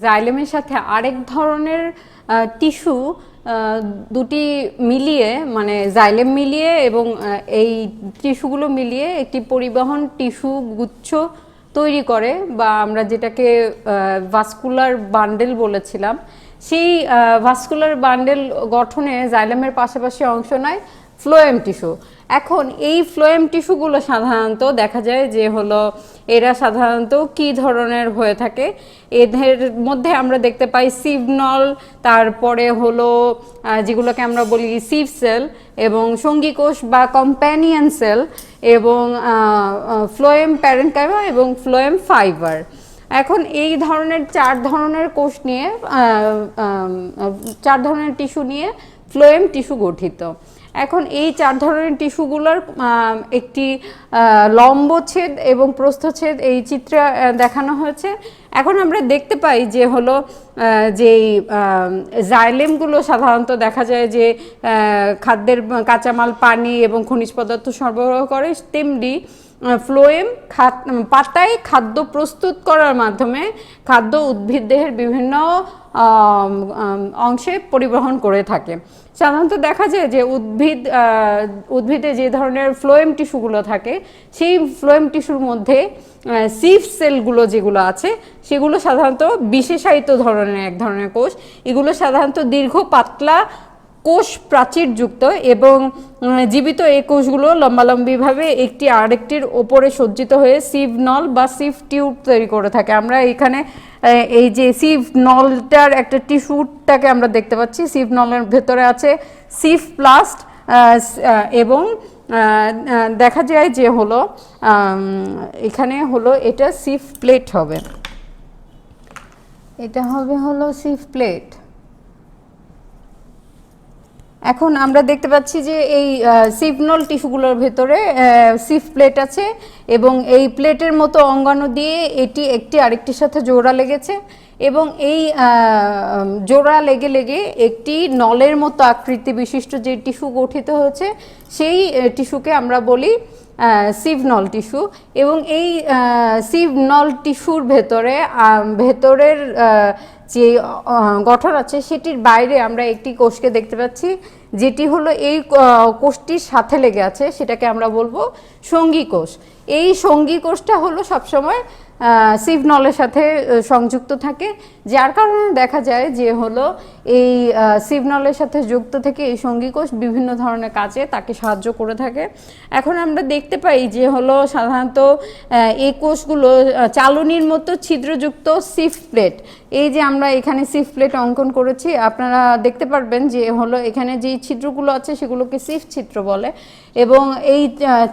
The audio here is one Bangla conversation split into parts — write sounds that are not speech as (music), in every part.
জাইলেমের সাথে আরেক ধরনের টিস্যু দুটি মিলিয়ে মানে জাইলেম মিলিয়ে এবং এই টিস্যুগুলো মিলিয়ে একটি পরিবহন টিস্যু গুচ্ছ তৈরি করে বা আমরা যেটাকে ভাস্কুলার বান্ডেল বলেছিলাম। সেই ভাস্কুলার বান্ডেল গঠনে জাইলেমের পাশাপাশি অংশ নেয় ফ্লোয়েম টিস্যু। এখন এই ফ্লোয়েম টিস্যুগুলো সাধারণত দেখা যায় যে হলো এরা সাধারণত কি ধরনের হয়ে থাকে? এদের মধ্যে আমরা দেখতে পাই সিভনল তারপরে হলো যেগুলোকে আমরা বলি সিভ সেল এবং সঙ্গী কোষ বা কম্প্যানিয়ন সেল এবং ফ্লোয়েম প্যারেন্টকাইমা এবং ফ্লোয়েম ফাইবার। এখন এই ধরনের চার ধরনের কোষ নিয়ে চার ধরনের টিস্যু নিয়ে ফ্লোয়েম টিস্যু গঠিত। এখন এই চার ধরনের টিস্যুগুলোর একটি লম্বচ্ছেদ এবং প্রস্থচ্ছেদ এই চিত্রে দেখানো হয়েছে। এখন আমরা দেখতে পাই যে হলো যেই জাইলেমগুলো সাধারণত দেখা যায় যে খাদ্যের কাঁচামাল, পানি এবং খনিজ পদার্থ সরবরাহ করে, তেমনি ফ্লোয়েম পাতায় খাদ্য প্রস্তুত করার মাধ্যমে খাদ্য উদ্ভিদ দেহের বিভিন্ন অংশে পরিবহন করে থাকে। সাধারণত দেখা যায় যে উদ্ভিদ উদ্ভিদে যে ধরনের ফ্লোয়েম টিস্যুগুলো থাকে, সেই ফ্লোয়েম টিস্যুর মধ্যে সিফ সেলগুলো যেগুলো আছে, সেগুলো সাধারণত বিশেষায়িত ধরনের এক ধরনের কোষ। এগুলো সাধারণত দীর্ঘ পাতলা কোষ প্রাচীরযুক্ত এবং জীবিত এই কোষগুলো লম্বালম্বিভাবে একটি আরেকটির ওপরে সজ্জিত হয়ে সিভ নল বা সিভ টিউব তৈরি করে থাকে। আমরা এখানে এই যে সিভ নলটার একটা টিস্যুটাকে আমরা দেখতে পাচ্ছি। সিভ নলের ভেতরে আছে সিভ প্লাস্ট এবং দেখা যায় যে হলো এখানে হলো এটা সিভ প্লেট হবে। এটা হবে হলো সিভ প্লেট। এখন আমরা দেখতে পাচ্ছি যে এই সিভনল টিস্যুগুলোর ভেতরে সিফ প্লেট আছে এবং এই প্লেটের মতো অঙ্গাণু দিয়ে এটি একটি আরেকটির সাথে জোড়া লেগেছে এবং এই জোড়া লেগে লেগে একটি নলের মতো আকৃতি বিশিষ্ট যে টিস্যু গঠিত হয়েছে, সেই টিস্যুকে আমরা বলি সিভনল টিস্যু এবং এই সিভনল টিস্যুর ভেতরে ভেতরের যে গঠন আছে সেটির বাইরে আমরা একটি কোষকে দেখতে পাচ্ছি। যেটি হলো এই কোষটির সাথে লেগে আছে, সেটাকে আমরা বলব সঙ্গী কোষ। এই সঙ্গী কোষটা হলো সবসময় সিভনলের সাথে সংযুক্ত থাকে। যার কারণে দেখা যায় যে হলো এই সিভনলের সাথে যুক্ত থেকে এই সঙ্গী কোষ বিভিন্ন ধরনের কাজে তাকে সাহায্য করে থাকে। এখন আমরা দেখতে পাই যে হলো সাধারণত এই কোষগুলো চালনির মতো ছিদ্রযুক্ত সিফ প্লেট এই যে আমরা এখানে সিফ প্লেট অঙ্কন করেছি, আপনারা দেখতে পারবেন যে হলো এখানে যে ছিদ্রগুলো আছে সেগুলোকে সিফ ছিদ্র বলে এবং এই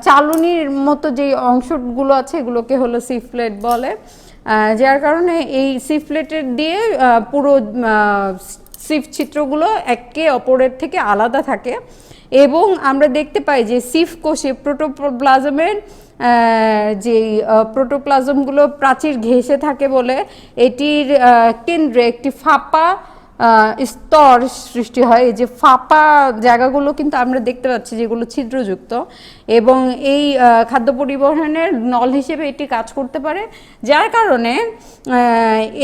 চালনির মতো যে অংশগুলো আছে এগুলোকে হলো সিফ প্লেট বলে। যার কারণে এই সিফলেটের দিয়ে পুরো সিফ চিত্রগুলো একে অপরের থেকে আলাদা থাকে। এবং আমরা দেখতে পাই যে সিফ কোষে প্রোটোপ্লাজমের যে প্রোটোপ্লাজমগুলো প্রাচীর ঘেঁষে থাকে বলে, এটির কেন্দ্রে একটি ফাঁপা স্তর সৃষ্টি হয়। এই যে ফাঁপা জায়গাগুলো কিন্তু আমরা দেখতে পাচ্ছি যেগুলো ছিদ্রযুক্ত এবং এই খাদ্য পরিবহনের নল হিসেবে এটি কাজ করতে পারে। যার কারণে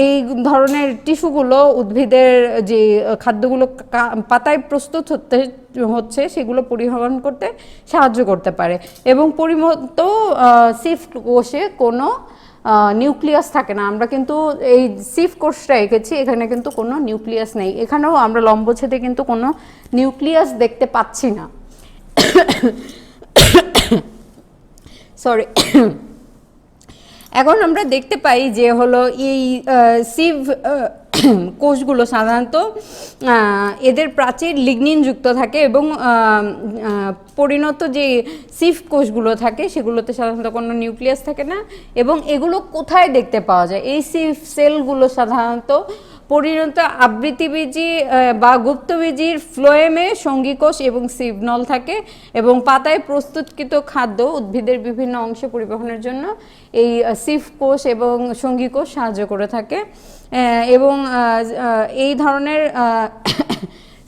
এই ধরনের টিস্যুগুলো উদ্ভিদের যে খাদ্যগুলো পাতায় প্রস্তুত হতে হচ্ছে, সেগুলো পরিবহন করতে সাহায্য করতে পারে এবং পরিমত সিফ কোষে কোনো নিউক্লিয়াস থাকে না। আমরা কিন্তু এই সিফ কোর্সটা এঁকেছি, এখানে কিন্তু কোনো নিউক্লিয়াস নেই। এখানেও আমরা লম্বছেদে কিন্তু কোনো নিউক্লিয়াস দেখতে পাচ্ছি না। সরি এখন আমরা দেখতে পাই যে হলো এই সিভ (clears throat) কোষগুলো সাধারণত এদের প্রাচীর লিগনিনযুক্ত থাকে এবং পরিণত যে সিফ কোষগুলো থাকে সেগুলোতে সাধারণত কোনো নিউক্লিয়াস থাকে না এবং এগুলো কোথায় দেখতে পাওয়া যায়? এই সিফ সেলগুলো সাধারণত পরিণত আবৃত্তিবীজি বা গুপ্তবীজির ফ্লোয়েমে সঙ্গীকোষ এবং সিগনল থাকে এবং পাতায় প্রস্তুতকৃত খাদ্য উদ্ভিদের বিভিন্ন অংশে পরিবহনের জন্য এই সিফ কোষ এবং সঙ্গীকোষ সাহায্য করে থাকে। এবং এই ধরনের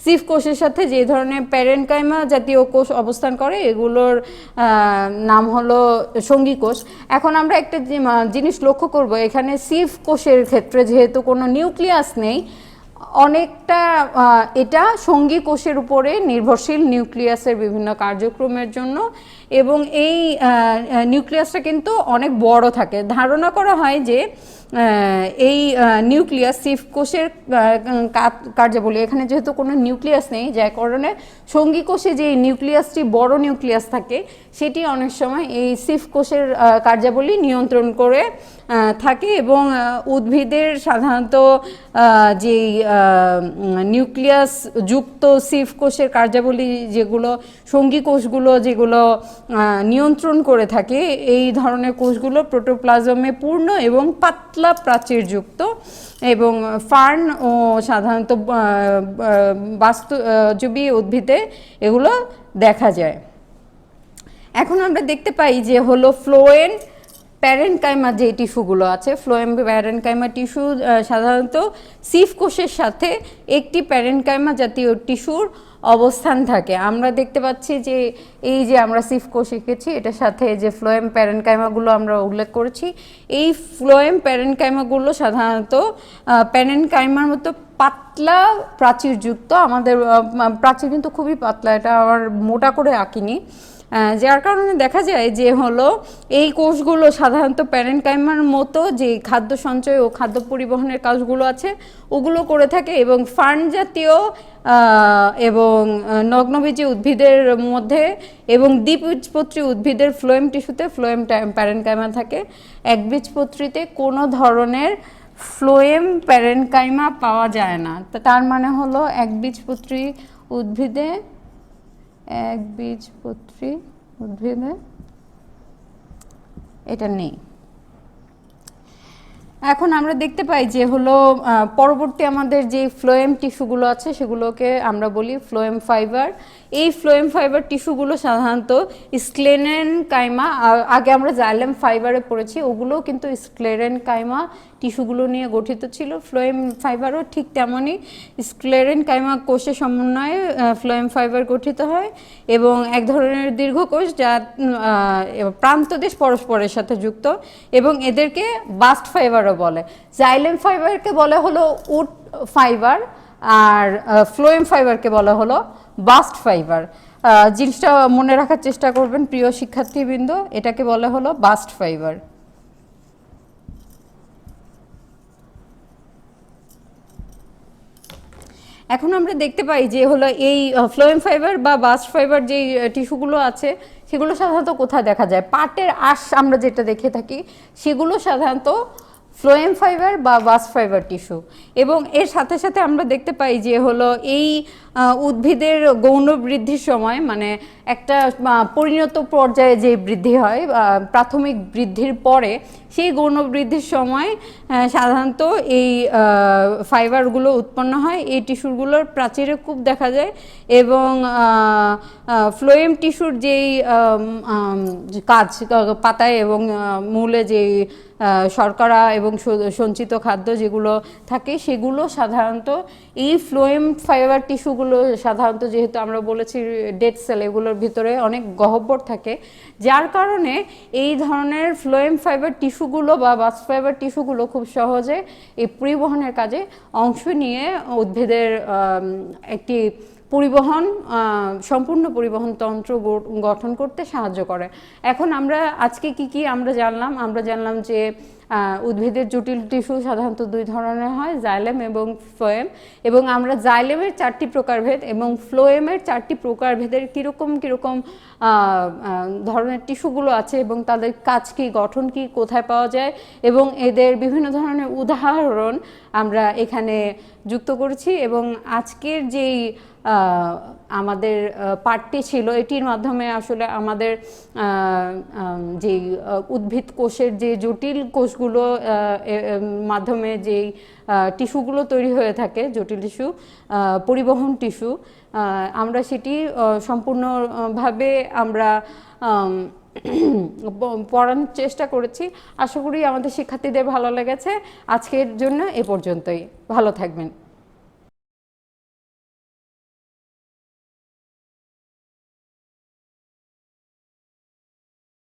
সিফ কোষের সাথে যে ধরনের প্যারেনকাইমা জাতীয় কোষ অবস্থান করে, এগুলোর নাম হলো সঙ্গী কোষ। এখন আমরা একটা জিনিস লক্ষ্য করব, এখানে সিফ কোষের ক্ষেত্রে যেহেতু কোনো নিউক্লিয়াস নেই, অনেকটা এটা সঙ্গী কোষের উপরে নির্ভরশীল নিউক্লিয়াসের বিভিন্ন কার্যক্রমের জন্য এবং এই নিউক্লিয়াসটা কিন্তু অনেক বড় থাকে। ধারণা করা হয় যে এই নিউক্লিয়াস সিফ কোষের কার্যাবলী। এখানে যেহেতু কোনো নিউক্লিয়াস নেই, যার কারণে সঙ্গী কোষে যে নিউক্লিয়াসটি বড় নিউক্লিয়াস থাকে, সেটি অনেক সময় এই সিফ কোষের কার্যাবলী নিয়ন্ত্রণ করে থাকে এবং উদ্ভিদের সাধারণত যেই নিউক্লিয়াস যুক্ত সিফ কোষের কার্যাবলী যেগুলো, সঙ্গী কোষগুলো যেগুলো নিয়ন্ত্রণ করে থাকে এই ধরনের কোষগুলো প্রোটোপ্লাজমে পূর্ণ এবং পাতলা প্রাচীরযুক্ত এবং ফার্ন ও সাধারণত আহ, আহ, বাস্তু আহ, জবি উদ্ভিদে এগুলো দেখা যায়। এখন আমরা দেখতে পাই যে হলো ফ্লোয়েন প্যারেনকাইমা যে টিস্যুগুলো আছে, ফ্লোয়েম প্যারেনকাইমা টিস্যু সাধারণত সিফ কোষের সাথে একটি প্যারেনকাইমা জাতীয় টিস্যুর অবস্থান থাকে। আমরা দেখতে পাচ্ছি যে এই যে আমরা সিফ কোষ এঁকেছি, এটার সাথে যে ফ্লোয়েম প্যারেনকাইমাগুলো আমরা উল্লেখ করেছি, এই ফ্লোয়েম প্যারেনকাইমাগুলো সাধারণত প্যারেনকাইমার মতো পাতলা প্রাচীরযুক্ত, আমাদের প্রাচীর কিন্তু খুবই পাতলা, এটা আবার মোটা করে আঁকিনি। যার কারণে দেখা যায় যে হলো এই কোষগুলো সাধারণত প্যারেনকাইমার মতো যে খাদ্য সঞ্চয় ও খাদ্য পরিবহনের কাজগুলো আছে, ওগুলো করে থাকে এবং ফার্ন জাতীয় এবং নগ্নবীজী উদ্ভিদের মধ্যে এবং দ্বিবীজপত্রী উদ্ভিদের ফ্লোয়েম টিস্যুতে ফ্লোয়েম প্যারেনকাইমা থাকে। একবীজপত্রীতে কোনো ধরনের ফ্লোয়েম প্যারেনকাইমা পাওয়া যায় না। তার মানে হলো একবীজপত্রী উদ্ভিদে এক বীজপত্রী উদ্ভিদে? এটা নেই। এখন আমরা দেখতে পাই যে হলো পরবর্তী আমাদের যে ফ্লোয়েম টিস্যুগুলো আছে সেগুলোকে আমরা বলি ফ্লোয়েম ফাইবার। এই ফ্লোয়েম ফাইবার টিস্যুগুলো সাধারণত স্ক্লেনেন কাইমা আগে আমরা জাইলেম ফাইবারে পড়েছি ওগুলোও কিন্তু স্ক্লেরেন কাইমা টিস্যুগুলো নিয়ে গঠিত ছিল। ফ্লোয়েম ফাইবারও ঠিক তেমনই স্ক্লেরেন কাইমা কোষের সমন্বয়ে ফ্লোয়েম ফাইবার গঠিত হয় এবং এক ধরনের দীর্ঘকোষ যা উম, আহ, প্রান্তদেশ পরস্পরের সাথে যুক্ত এবং এদেরকে বাস্ট ফাইবারও বলে। জাইলেম ফাইবারকে বলে হলো উড ফাইবার। আর ফ্লোয়েম ফাইবারকে বলা হলো বাস্ট ফাইবার জিনিসটা মনে রাখার চেষ্টা করবেন প্রিয় শিক্ষার্থীবৃন্দ, এটাকে বলা হলো বাস্ট ফাইবার এখন আমরা দেখতে পাই যে হলো এই ফ্লোয়েম ফাইবার বা বাস্ট ফাইবার যে টিস্যুগুলো আছে, সেগুলো সাধারণত কোথায় দেখা যায়? পাটের আঁশ আমরা যেটা দেখে থাকি, সেগুলো সাধারণত ফ্লোয়েম ফাইবার বা ওয়াস ফাইবার টিস্যু। এবং এর সাথে সাথে আমরা দেখতে পাই যে হলো এই উদ্ভিদের গৌণ বৃদ্ধির সময় মানে একটা পরিণত পর্যায়ে যে বৃদ্ধি হয় প্রাথমিক বৃদ্ধির পরে সেই গৌণ বৃদ্ধির সময় সাধারণত এই ফাইবারগুলো উৎপন্ন হয়, এই টিস্যুগুলোর প্রাচীরে খুব দেখা যায় এবং ফ্লোয়েম টিস্যুর যেই কাজ পাতায় এবং মূলে যেই শর্করা এবং সঞ্চিত খাদ্য যেগুলো থাকে, সেগুলো সাধারণত এই ফ্লোয়েম ফাইবার টিস্যুগুলো সাধারণত যেহেতু আমরা বলেছি ডেড সেল এগুলোর ভিতরে অনেক গহ্বর থাকে। যার কারণে এই ধরনের ফ্লোয়েম ফাইবার টিস্যুগুলো বা বাস ফাইবার টিস্যুগুলো খুব সহজে এই পরিবহনের কাজে অংশ নিয়ে উদ্ভিদের একটি পরিবহন সম্পূর্ণ পরিবহন তন্ত্র গঠন করতে সাহায্য করে। এখন আমরা আজকে কি কি আমরা জানলাম? আমরা জানলাম যে উদ্ভিদের জটিল টিস্যু সাধারণত দুই ধরনের হয়, জাইলেম এবং ফ্লোয়েম এবং আমরা জাইলেমের চারটি প্রকারভেদ এবং ফ্লোয়েমের চারটি প্রকারভেদের কীরকম কীরকম ধরনের টিস্যুগুলো আছে এবং তাদের কাজ কী, গঠন কী, কোথায় পাওয়া যায় এবং এদের বিভিন্ন ধরনের উদাহরণ আমরা এখানে যুক্ত করেছি এবং আজকের যেই আমাদের পাঠটি ছিল, এটির মাধ্যমে আসলে আমাদের যেই উদ্ভিদ কোষের যে জটিল কোষগুলো মাধ্যমে যেই টিস্যুগুলো তৈরি হয়ে থাকে, জটিল টিস্যু পরিবহন টিস্যু আমরা সেটি সম্পূর্ণভাবে আমরা পড়ানোর চেষ্টা করেছি। আশা করি আমাদের শিক্ষার্থীদের ভালো লেগেছে। আজকের জন্য এ পর্যন্তই। ভালো থাকবেন।